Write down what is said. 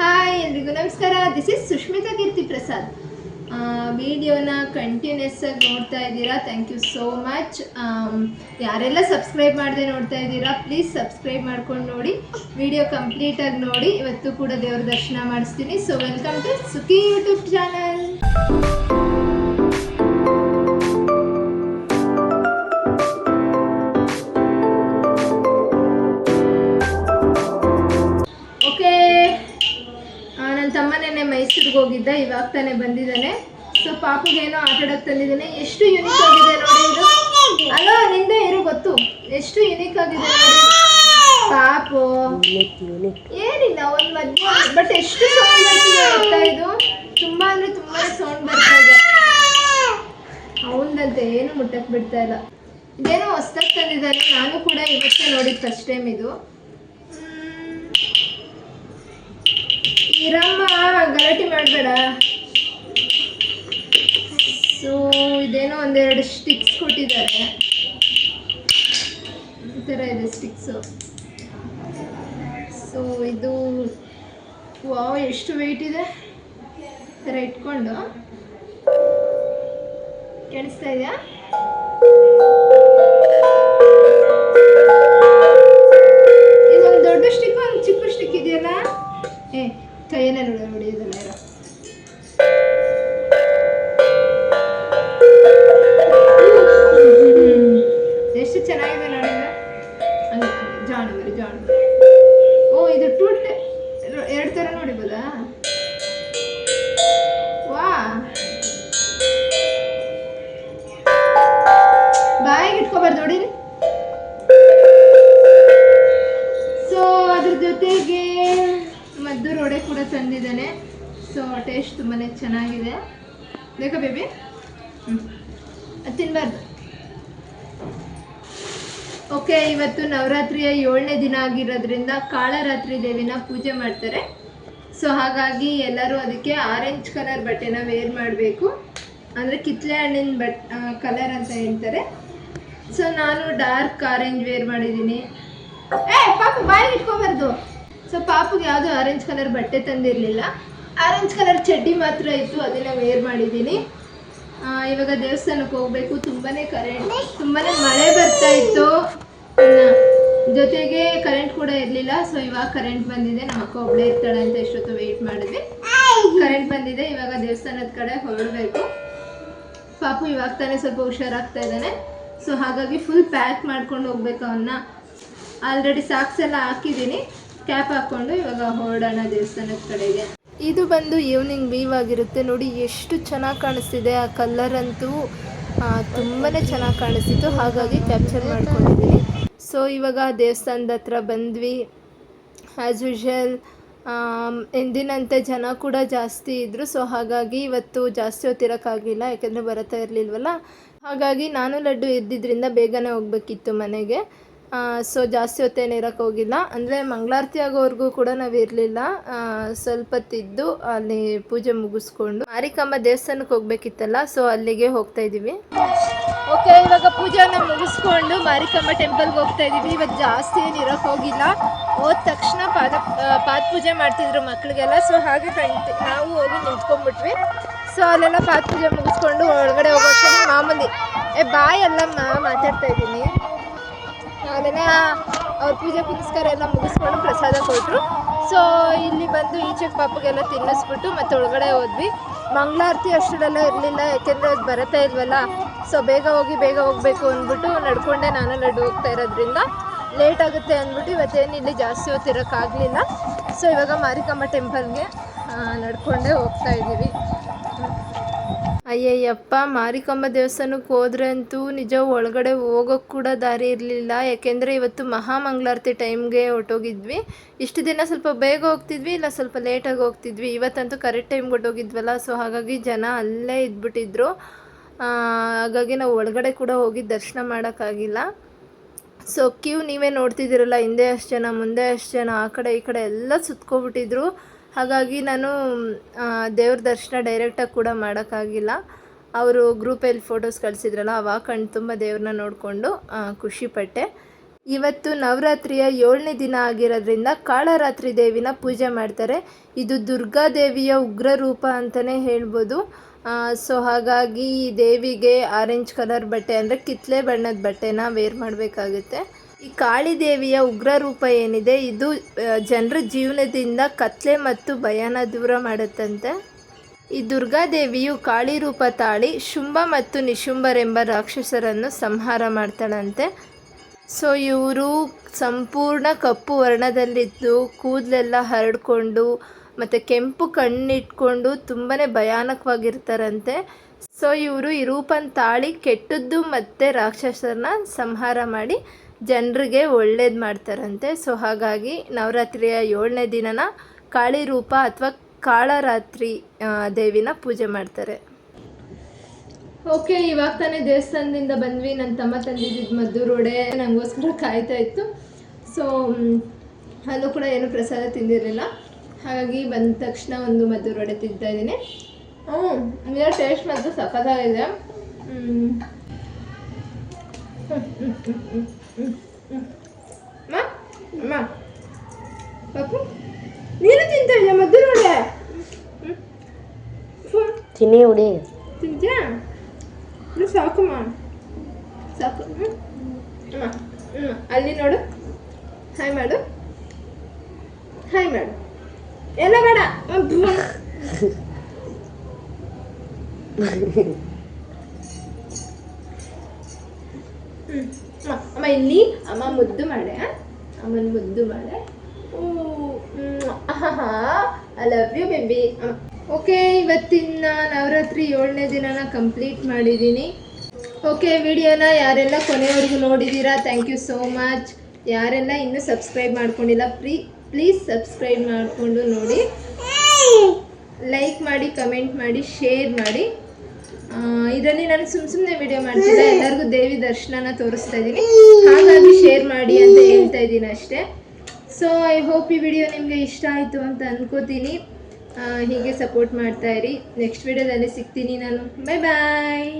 Hi ಎಲ್ರಿಗೂ ನಮಸ್ಕಾರ. This is Sushmita Keerthi Prasad ವಿಡಿಯೋನ ಕಂಟಿನ್ಯೂಸ್ ಆಗಿ ನೋಡ್ತಾ ಇದ್ದೀರಾ? ಥ್ಯಾಂಕ್ ಯು ಸೋ ಮಚ್ ಯಾರೆಲ್ಲ ಸಬ್ಸ್ಕ್ರೈಬ್ ಮಾಡದೆ ನೋಡ್ತಾ ಇದ್ದೀರಾ? ಪ್ಲೀಸ್ ಸಬ್ಸ್ಕ್ರೈಬ್ ಮಾಡ್ಕೊಂಡು ನೋಡಿ. ವಿಡಿಯೋ ಕಂಪ್ಲೀಟಾಗಿ ನೋಡಿ. ಇವತ್ತು ಕೂಡ ದೇವ್ರ ದರ್ಶನ ಮಾಡಿಸ್ತೀನಿ. So welcome to Sukhi YouTube channel ಮೈಸೂರಿಗೆ ಹೋಗಿದ್ದ, ಇವಾಗ ತಾನೇ ಬಂದಿದ್ದಾನೆ. ಸೊ ಪಾಪುಗೇನೋ ಆಟ ಆಡಕ್ ತಂದಿದ್ದಾನೆ. ಎಷ್ಟು ಯುನಿಕ್ ಆಗಿದೆ ನೋಡಿ ಇದು. ಅಲ್ಲ ನಿಂದೆ ಇರು, ಗೊತ್ತು. ಎಷ್ಟು ಯುನಿಕ್ ಆಗಿದೆ ನೋಡಿ. ಪಾಪು. ಏನಿಲ್ಲ, ಒಂದು ಮಧ್ಯ ಬಟ್ ಎಷ್ಟು ಸೌಂಡ್ ಬರ್ತಿದೆ ಇದು? ತುಂಬಾ ಅಂದ್ರೆ ತುಂಬಾ ಸೌಂಡ್ ಬರ್ತಾ ಇದೆ. ಅವನದಂತೆ ಏನು ಮುಟ್ಟಕ್ ಬಿಡ್ತಾ ಇಲ್ಲ. ಇದೇನೋ ಹೊಸ್ದಾಗಿ ತಂದಿದ್ದಾನೆ. ನಾನು ಕೂಡ ಇವತ್ತೇ ನೋಡಿದ್ದು ಫಸ್ಟ್ ಟೈಮ್ ಇದು. ಇರಮ್ಮ, ಗಲಾಟೆ ಮಾಡಬೇಡ. ಸೊ ಇದೇನೋ ಒಂದೆರಡು ಸ್ಟಿಕ್ಸ್ ಕೊಟ್ಟಿದ್ದಾರೆ. ಈ ಥರ ಇದೆ ಸ್ಟಿಕ್ಸು ಸೊ ಇದು, ವಾವ್, ಎಷ್ಟು ವೆಯ್ಟ್ ಇದೆ? ಈ ಥರ ಇಟ್ಕೊಂಡು. ಕೇಳಿಸ್ತಾ ಇದೆಯಾ? ಎಷ್ಟು ಚೆನ್ನಾಗಿದೆ ನೋಡಿ ಅಲ್ಲ ಬರಿ ಜಾಣು ಓ, ಇದು ಟೂಟ್. ಎರಡು ಥರ ನೋಡಿಬೋದಾ? ವಾ. ಬಾಯಿಗೆ ಇಟ್ಕೋಬಾರ್ದು ನೋಡಿರಿ. ಸೊ ಅದ್ರ ಜೊತೆಗೆ ಮದ್ದು ರೋಡೆ ಕೂಡ ತಂದಿದ್ದಾನೆ. ಸೊ ಟೇಸ್ಟ್ ತುಂಬಾ ಚೆನ್ನಾಗಿದೆ. ಬೇಕಾ, ಬೇಬಿ? ಹ್ಞೂ ಅದು ತಿನ್ನಬಾರ್ದು ಓಕೆ, ಇವತ್ತು ನವರಾತ್ರಿಯ ಏಳನೇ ದಿನ ಆಗಿರೋದ್ರಿಂದ ಕಾಳರಾತ್ರಿ ದೇವಿನ ಪೂಜೆ ಮಾಡ್ತಾರೆ. ಸೊ, ಹಾಗಾಗಿ ಎಲ್ಲರೂ ಅದಕ್ಕೆ ಆರೆಂಜ್ ಕಲರ್ ಬಟ್ಟೆನ ವೇರ್ ಮಾಡಬೇಕು. ಅಂದರೆ ಕಿತ್ಲೆ ಹಣ್ಣಿನ ಬಟ್ ಕಲರ್ ಅಂತ ಹೇಳ್ತಾರೆ. ಸೊ, ನಾನು ಡಾರ್ಕ್ ಆರೆಂಜ್ ವೇರ್ ಮಾಡಿದ್ದೀನಿ. ಏ, ಪಾಪ ಬಾಯಿಗೆ ಇಟ್ಕೊಬಾರ್ದು. ಸೊ, ಪಾಪಗೆ ಯಾವುದು ಆರೆಂಜ್ ಕಲರ್ ಬಟ್ಟೆ ತಂದಿರಲಿಲ್ಲ. ಆರೆಂಜ್ ಕಲರ್ ಚಡ್ಡಿ ಮಾತ್ರ ಇತ್ತು, ಅದನ್ನು ವೇರ್ ಮಾಡಿದ್ದೀನಿ. ಇವಾಗ ದೇವಸ್ಥಾನಕ್ಕೆ ಹೋಗ್ಬೇಕು. ತುಂಬಾನೇ ಕರೆಂಟ್ ತುಂಬಾನೇ ಮಳೆ ಬರ್ತಾ ಇತ್ತು. ಜೊತೆಗೆ ಕರೆಂಟ್ ಕೂಡ ಇರಲಿಲ್ಲ. ಸೊ ಇವಾಗ ಕರೆಂಟ್ ಬಂದಿದೆ. ನಮ್ಮ ಅಕ್ಕ ಒಬ್ಳೆ ಇರ್ತಾಳೆ ಅಂತ ಎಷ್ಟೊತ್ತು ವೆಯ್ಟ್ ಮಾಡಿದ್ವಿ. ಕರೆಂಟ್ ಬಂದಿದೆ. ಇವಾಗ ದೇವಸ್ಥಾನದ ಕಡೆ ಹೊರಡಬೇಕು. ಪಾಪು ಇವಾಗ ತಾನೇ ಸ್ವಲ್ಪ ಹುಷಾರಾಗ್ತಾ ಇದ್ದಾನೆ. ಸೊ ಹಾಗಾಗಿ ಫುಲ್ ಪ್ಯಾಕ್ ಮಾಡ್ಕೊಂಡು ಹೋಗ್ಬೇಕು ಅವನ್ನ ಆಲ್ರೆಡಿ ಸಾಕ್ಸ್ ಎಲ್ಲ ಹಾಕಿದ್ದೀನಿ. ಕ್ಯಾಪ್ ಹಾಕ್ಕೊಂಡು ಇವಾಗ ಹೊರಡೋಣ ದೇವಸ್ಥಾನದ ಕಡೆಗೆ. ಇದು ಬಂದು ಈವ್ನಿಂಗ್ ವೀವ್ ಆಗಿರುತ್ತೆ ನೋಡಿ, ಎಷ್ಟು ಚೆನ್ನಾಗಿ ಕಾಣಿಸ್ತಿದೆ ಆ ಕಲರ್ ಅಂತೂ. ತುಂಬಾ ಚೆನ್ನಾಗಿ ಕಾಣಿಸ್ತಿತ್ತು. ಹಾಗಾಗಿ ಕ್ಯಾಪ್ಚರ್ ಮಾಡ್ಕೊಂಡಿದ್ದೀನಿ ಸೊ ಇವಾಗ ದೇವಸ್ಥಾನದ ಹತ್ರ ಬಂದ್ವಿ. ಆ್ಯಸ್ ಯೂಶಲ್ ಎಂದಿನಂತೆ ಜನ ಕೂಡ ಜಾಸ್ತಿ ಇದ್ದರು ಸೊ ಹಾಗಾಗಿ ಇವತ್ತು ಜಾಸ್ತಿ ಹೊತ್ತಿರೋಕ್ಕಾಗಲಿಲ್ಲ ಯಾಕೆಂದರೆ ಬರುತ್ತಾ ಇರಲಿಲ್ವಲ್ಲ. ಹಾಗಾಗಿ ನಾನು ಲಡ್ಡು ಇದ್ದಿದ್ದರಿಂದ ಬೇಗನೆ ಹೋಗ್ಬೇಕಿತ್ತು ಮನೆಗೆ. ಸೊ ಜಾಸ್ತಿ ಹೊತ್ತೇನು ಇರೋಕ್ಕೆ ಹೋಗಿಲ್ಲ. ಅಂದರೆ ಮಂಗಳಾರತಿ ಆಗೋವರೆಗೂ ಕೂಡ ನಾವು ಇರಲಿಲ್ಲ. ಸ್ವಲ್ಪ ತಿದ್ದು ಅಲ್ಲಿ ಪೂಜೆ ಮುಗಿಸ್ಕೊಂಡು ಮಾರಿಕಮ್ಮ ದೇವಸ್ಥಾನಕ್ಕೆ ಹೋಗ್ಬೇಕಿತ್ತಲ್ಲ ಸೊ ಅಲ್ಲಿಗೆ ಹೋಗ್ತಾ ಇದ್ದೀವಿ ಓಕೆ ಇವಾಗ ಪೂಜೆನ ಮುಗಿಸ್ಕೊಂಡು ಮಾರಿಕಮ್ಮ ಟೆಂಪಲ್ಗೆ ಹೋಗ್ತಾ ಇದ್ದೀವಿ ಇವತ್ತು ಜಾಸ್ತಿ ಏನು ಇರೋಕ್ಕೆ ಹೋಗಿಲ್ಲ. ಹೋದ ತಕ್ಷಣ ಪಾದ ಪಾದ ಪೂಜೆ ಮಾಡ್ತಿದ್ರು ಮಕ್ಳಿಗೆಲ್ಲ. ಸೊ ಹಾಗೆ ಕಂಟಿ ನಾವು ಹೋಗಿ ನಿಂತ್ಕೊಂಡ್ಬಿಟ್ವಿ. ಸೊ ಅಲ್ಲೆಲ್ಲ ಪಾದ ಪೂಜೆ ಮುಗಿಸ್ಕೊಂಡು ಒಳಗಡೆ ಹೋಗೋಕ್ಕೆ ಮಾಮೂಲಿ, ಏ ಬಾಯ್ ಅಲ್ಲಮ್ಮ ಮಾತಾಡ್ತಾ ಇದ್ದೀನಿ ಅಲ್ಲೆಲ್ಲ ಅವ್ರ ಪೂಜೆ ಪುನಸ್ಕಾರ ಎಲ್ಲ ಮುಗಿಸ್ಕೊಂಡು ಪ್ರಸಾದ ಕೊಟ್ಟರು ಸೊ ಇಲ್ಲಿ ಬಂದು ಈಚೆ ಪಾಪಗೆಲ್ಲ ತಿನ್ನಿಸ್ಬಿಟ್ಟು ಮತ್ತೆ ಒಳಗಡೆ ಹೋದ್ವಿ. ಮಂಗಳಾರತಿ ಅಷ್ಟರಲ್ಲ ಇರಲಿಲ್ಲ, ಯಾಕೆಂದರೆ ಅದು ಬರತ್ತಾ ಇಲ್ವಲ್ಲ? ಸೊ ಬೇಗ ಹೋಗಿ, ಬೇಗ ಹೋಗಬೇಕು ಅಂದ್ಬಿಟ್ಟು ನಡ್ಕೊಂಡೆ ನಾನು ಲಡ್ಡು ಹೋಗ್ತಾ ಇರೋದ್ರಿಂದ. ಲೇಟ್ ಆಗುತ್ತೆ ಅಂದ್ಬಿಟ್ಟು ಇವತ್ತೇನು ಇಲ್ಲಿ ಜಾಸ್ತಿ ಹೊತ್ತಿರೋಕ್ಕಾಗಲಿಲ್ಲ. ಸೊ ಇವಾಗ ಮಾರಿಕಮ್ಮ ಟೆಂಪಲ್ಗೆ ನಡ್ಕೊಂಡೇ ಹೋಗ್ತಾ ಇದ್ದೀವಿ. ಅಯ್ಯಯ್ಯಪ್ಪ, ಮಾರಿಕಾಂಬ ದೇವಸ್ಥಾನಕ್ಕೆ ಹೋದ್ರೆ ಅಂತೂ ನಿಜ ಒಳಗಡೆ ಹೋಗೋಕ್ಕೆ ಕೂಡ ದಾರಿ ಇರಲಿಲ್ಲ. ಯಾಕೆಂದರೆ ಇವತ್ತು ಮಹಾಮಂಗಳಾರತಿ ಟೈಮ್ಗೆ ಹೊಟ್ಟೋಗಿದ್ವಿ ಇಷ್ಟು ದಿನ ಸ್ವಲ್ಪ ಬೇಗ ಹೋಗ್ತಿದ್ವಿ, ಇಲ್ಲ ಸ್ವಲ್ಪ ಲೇಟಾಗಿ ಹೋಗ್ತಿದ್ವಿ. ಇವತ್ತಂತೂ ಕರೆಕ್ಟ್ ಟೈಮ್ಗೆ ಹೊಟ್ಟೋಗಿದ್ವಲ್ಲ ಸೊ ಹಾಗಾಗಿ ಜನ ಅಲ್ಲೇ ಇದ್ಬಿಟ್ಟಿದ್ರು. ಹಾಗಾಗಿ ನಾವು ಒಳಗಡೆ ಕೂಡ ಹೋಗಿ ದರ್ಶನ ಮಾಡೋಕ್ಕಾಗಿಲ್ಲ. ಸೊ ಕ್ಯೂ ನೀವೇ ನೋಡ್ತಿದ್ದೀರಲ್ಲ, ಹಿಂದೆ ಅಷ್ಟು ಜನ, ಮುಂದೆ ಅಷ್ಟು ಜನ, ಆ ಕಡೆ ಈ ಕಡೆ ಎಲ್ಲ ಸುತ್ಕೊಬಿಟ್ಟಿದ್ರು. ಹಾಗಾಗಿ ನಾನು ದೇವ್ರ ದರ್ಶನ ಡೈರೆಕ್ಟಾಗಿ ಕೂಡ ಮಾಡೋಕ್ಕಾಗಿಲ್ಲ. ಅವರು ಗ್ರೂಪಲ್ಲಿ ಫೋಟೋಸ್ ಕಳಿಸಿದ್ರಲ್ಲ, ಅವಾಗ ಕಣ್ಣು ತುಂಬ ದೇವ್ರನ್ನ ನೋಡಿಕೊಂಡು ಖುಷಿಪಟ್ಟೆ ಇವತ್ತು ನವರಾತ್ರಿಯ ಏಳನೇ ದಿನ ಆಗಿರೋದ್ರಿಂದ ಕಾಳರಾತ್ರಿ ದೇವಿನ ಪೂಜೆ ಮಾಡ್ತಾರೆ. ಇದು ದುರ್ಗಾದೇವಿಯ ಉಗ್ರ ರೂಪ ಅಂತಲೇ ಹೇಳ್ಬೋದು. ಸೊ ಹಾಗಾಗಿ ಈ ದೇವಿಗೆ ಆರೆಂಜ್ ಕಲರ್ ಬಟ್ಟೆ ಅಂದರೆ ಕಿತ್ತಲೆ ಬಣ್ಣದ ಬಟ್ಟೆನ ವೇರ್ ಮಾಡಬೇಕಾಗುತ್ತೆ. ಈ ಕಾಳಿ ದೇವಿಯ ಉಗ್ರ ರೂಪ ಏನಿದೆ, ಇದು ಜನರ ಜೀವನದಿಂದ ಕತ್ಲೆ ಮತ್ತು ಭಯನ ದೂರ ಮಾಡುತ್ತಂತೆ. ಈ ದುರ್ಗಾದೇವಿಯು ಕಾಳಿ ರೂಪ ತಾಳಿ ಶುಂಭ ಮತ್ತು ನಿಶುಂಭರೆಂಬ ರಾಕ್ಷಸರನ್ನು ಸಂಹಾರ ಮಾಡ್ತಾಳಂತೆ. ಸೊ, ಇವರು ಸಂಪೂರ್ಣ ಕಪ್ಪು ವರ್ಣದಲ್ಲಿದ್ದು, ಕೂದಲೆಲ್ಲ ಹರಡಿಕೊಂಡು, ಮತ್ತು ಕೆಂಪು ಕಣ್ಣಿಟ್ಕೊಂಡು ತುಂಬಾ ಭಯಾನಕವಾಗಿರ್ತಾರಂತೆ. ಸೊ, ಇವರು ಈ ರೂಪನ ತಾಳಿ ಕೆಟ್ಟದ್ದು ಮತ್ತು ರಾಕ್ಷಸರನ್ನ ಸಂಹಾರ ಮಾಡಿ ಜನರಿಗೆ ಒಳ್ಳೇದು ಮಾಡ್ತಾರಂತೆ. ಸೊ ಹಾಗಾಗಿ ನವರಾತ್ರಿಯ ಏಳನೇ ದಿನನ ಕಾಳಿ ರೂಪ ಅಥವಾ ಕಾಳರಾತ್ರಿ ದೇವಿನ ಪೂಜೆ ಮಾಡ್ತಾರೆ. ಓಕೆ, ಇವಾಗ ತಾನೇ ದೇವಸ್ಥಾನದಿಂದ ಬಂದ್ವಿ. ನನ್ನ ತಮ್ಮ ತಂದಿದ್ದು ಮದ್ದು ರೋಡೆ ನನಗೋಸ್ಕರ ಕಾಯ್ತಾ ಇತ್ತು. ಸೊ ಅಲ್ಲೂ ಕೂಡ ಏನು ಪ್ರಸಾದ ತಿಂದಿರಲಿಲ್ಲ. ಹಾಗಾಗಿ ಬಂದ ತಕ್ಷಣ ಒಂದು ಮದ್ದು ರೋಡೆ ತಿಂತಾ ಇದ್ದೀನಿ. ಹ್ಞೂ ಟೇಸ್ಟ್ ಮಾತ್ರ ಸಖತ್ತಾಗಿದೆ. ನೀನು ತಿಂತಾ ಇದೆಯಾ ಮದ್ದು ಹ್ಞೂ ತಿನ್ನಿ ಹುಡಿ. ತಿಂತೀಯಾ? ಹ್ಞೂ ಸಾಕಮ್ಮ. ಸಾಕು. ಹ್ಞೂ ಅಮ್ಮ ಹ್ಞೂ ಅಲ್ಲಿ ನೋಡು. ಹಾಯ್ ಮಾಡು. ಹಾಯ್ ಮಾಡು. ಎಲ್ಲ ಬೇಡ. ಹ್ಞೂ ಅಮ್ಮ ಇಲ್ಲಿ, ಅಮ್ಮ ಮುದ್ದು ಮಾಡೆ ಅಮ್ಮನ ಮುದ್ದು ಮಾಡೆ I love you baby okay ಇವತ್ತಿನ ನವರಾತ್ರಿ ಏಳನೇ ದಿನನ ಕಂಪ್ಲೀಟ್ ಮಾಡಿದ್ದೀನಿ ಓಕೆ ವಿಡಿಯೋನ ಯಾರೆಲ್ಲ ಕೊನೆವರೆಗೂ ನೋಡಿದ್ದೀರಾ ಥ್ಯಾಂಕ್ ಯು ಸೋ ಮಚ್ ಯಾರೆಲ್ಲ ಇನ್ನೂ ಸಬ್ಸ್ಕ್ರೈಬ್ ಮಾಡ್ಕೊಂಡಿಲ್ಲ, ಪ್ರೀ ಪ್ಲೀಸ್ ಸಬ್ಸ್ಕ್ರೈಬ್ ಮಾಡಿಕೊಂಡು ನೋಡಿ. ಲೈಕ್ ಮಾಡಿ ಕಮೆಂಟ್ ಮಾಡಿ ಶೇರ್ ಮಾಡಿ. ಇದರಲ್ಲಿ ನಾನು ಸುಮ್ ಸುಮ್ಮನೆ ವಿಡಿಯೋ ಮಾಡ್ತಿದ್ದೆ. ಎಲ್ಲರಿಗೂ ದೇವಿ ದರ್ಶನನ ತೋರಿಸ್ತಾ ಇದ್ದೀನಿ. ಹಾಗಾಗಿ ಶೇರ್ ಮಾಡಿ ಅಂತ ಹೇಳ್ತಾ ಇದ್ದೀನಿ ಅಷ್ಟೇ. ಸೊ ಐ ಹೋಪ್ ಈ ವಿಡಿಯೋ ನಿಮಗೆ ಇಷ್ಟ ಆಯ್ತು ಅಂತ ಅನ್ಕೋತೀನಿ. ಹೀಗೆ ಸಪೋರ್ಟ್ ಮಾಡ್ತಾ ಇರಿ. ನೆಕ್ಸ್ಟ್ ವಿಡಿಯೋದಲ್ಲಿ ಸಿಗ್ತೀನಿ ನಾನು. ಬಾಯ್ ಬಾಯ್